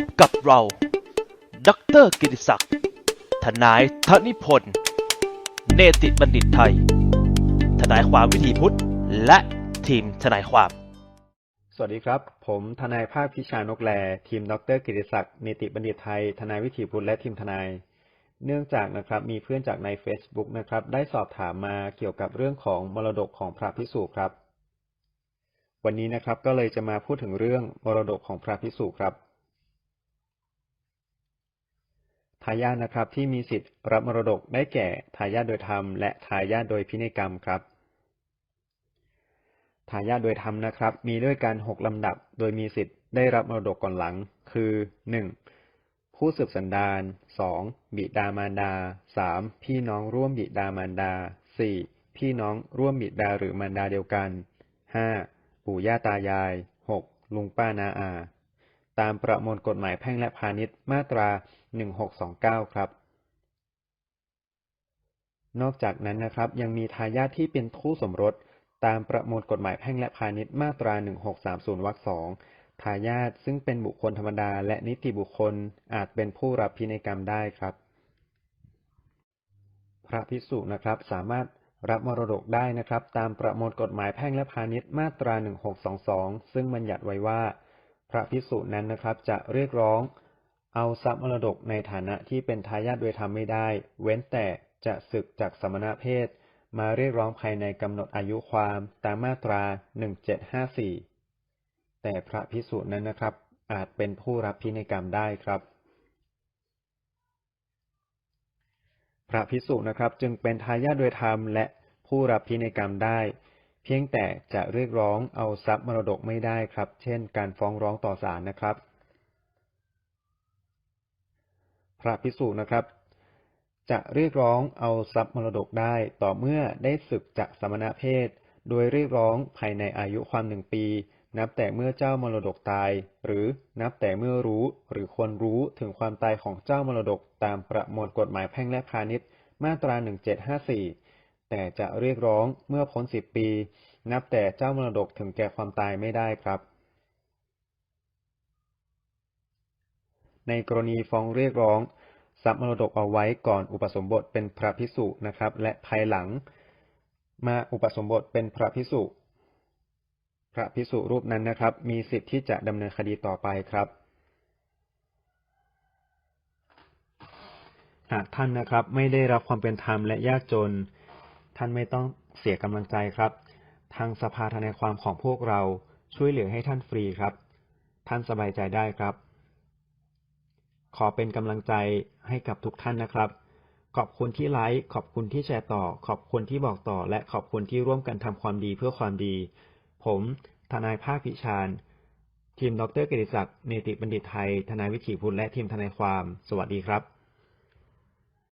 บกับเรา ดรกิติศักดิ์ ทนายธนิพนธ์ เนติบัณฑิตไทย ทนายความวิถีพุทธ และทีมทนายความ สวัสดีครับ ผมทนายภาคพิชานกแล ทีมดรกิติศักดิ์ เนติบัณฑิตไทย ทนายวิถีพุทธและทีมทนาย เนื่องจากนะครับมีเพื่อนจากใน Facebook นะครับได้สอบถามมาเกี่ยวกับเรื่องของมรดกของพระพิสุครับวันนี้นะครับก็เลยจะมาพูดถึงเรื่องมรดกของพระพิสุครับ ทายาทนะครับที่มีสิทธิ์รับมรดกได้แก่ทายาทโดยธรรม และทายาทโดยพินัยกรรมครับทายาทโดยธรรมนะครับ มีด้วยกันหกลำดับ โดยมีสิทธิ์ได้รับมรดกก่อนหลัง คือหนึ่งผู้สืบสันดานสองบิดามารดาสามพี่น้องร่วมบิดามารดาสี่พี่น้องร่วมบิดาหรือมารดาเดียวกันห้าปู่ย่าตายายหกลุงป้านาอา ตามประมวลกฎหมายแพ่งและพาณิชย์มาตราหนึ่งหกสองเก้าครับ นอกจากนั้นนะครับ ยังมีทายาทที่เป็นคู่สมรส ตามประมวลกฎหมายแพ่งและพาณิชย์มาตรา 1630 วรรคสองทายาทซึ่งเป็นบุคคลธรรมดา และนิติบุคคลอาจเป็นผู้รับพินัยกรรมได้ครับ พระภิกษุนะครับสามารถรับมรดกได้นะครับ ตามประมวลกฎหมายแพ่งและพาณิชย์มาตรา 1622 ซึ่งบัญญัติไว้ว่า พระภิกษุนั้นนะครับจะเรียกร้อง เอาทรัพย์มรดกในฐานะที่เป็นทายาทโดยธรรมไม่ได้ เว้นแต่จะศึกจากสมณเพศ มาเรียกร้องภายในกำหนดอายุความตามมาตรา 1754 แต่พระภิกษุนั้นนะครับ อาจเป็นผู้รับพินัยกรรมได้ครับพระภิกษุนะครับจึงเป็นทายาทโดยธรรมและผู้รับพินัยกรรมได้ เพียงแต่จะเรียกร้องเอาทรัพย์มรดกไม่ได้ครับ เช่น การฟ้องร้องต่อศาลนะครับ พระภิกษุนะครับ จะเรียกร้องเอาทรัพย์มรดกได้ ต่อเมื่อได้ศึกจากสมณเพศ โดยเรียกร้องภายในอายุความหนึ่งปี นับแต่เมื่อเจ้ามรดกตาย หรือนับแต่เมื่อรู้หรือควรรู้ถึงความตายของเจ้ามรดกตามประมวลกฎหมายแพ่งและพาณิชย์ มาตรา 1754 แต่จะเรียกร้องเมื่อพ้นสิบปี นับแต่เจ้ามรดกถึงแก่ความตายไม่ได้ครับ ในกรณีฟ้องเรียกร้องทรัพย์มรดกเอาไว้ก่อนอุปสมบทเป็นพระพิสุนะครับ และภายหลัง มาอุปสมบทเป็นพระพิสุพระพิสุรูปนั้นนะครับ มีสิทธิ์ที่จะดำเนินคดีต่อไปครับหากท่านนะครับไม่ได้รับความเป็นธรรมและยากจน ท่านไม่ต้องเสียกำลังใจครับ ทางสภาทนายความของพวกเราช่วยเหลือให้ท่านฟรีครับ ท่านสบายใจได้ครับ ขอเป็นกำลังใจให้กับทุกท่านนะครับ ขอบคุณที่ไลค์ขอบคุณที่แชร์ต่อ ขอบคุณที่บอกต่อ และขอบคุณที่ร่วมกันทำความดีเพื่อความดี ผมทนายภาคพิชานทีมดรกิติศักดิ์เนติบัณฑิตไทย ทนายวิถีพุทธและทีมทนายความ สวัสดีครับ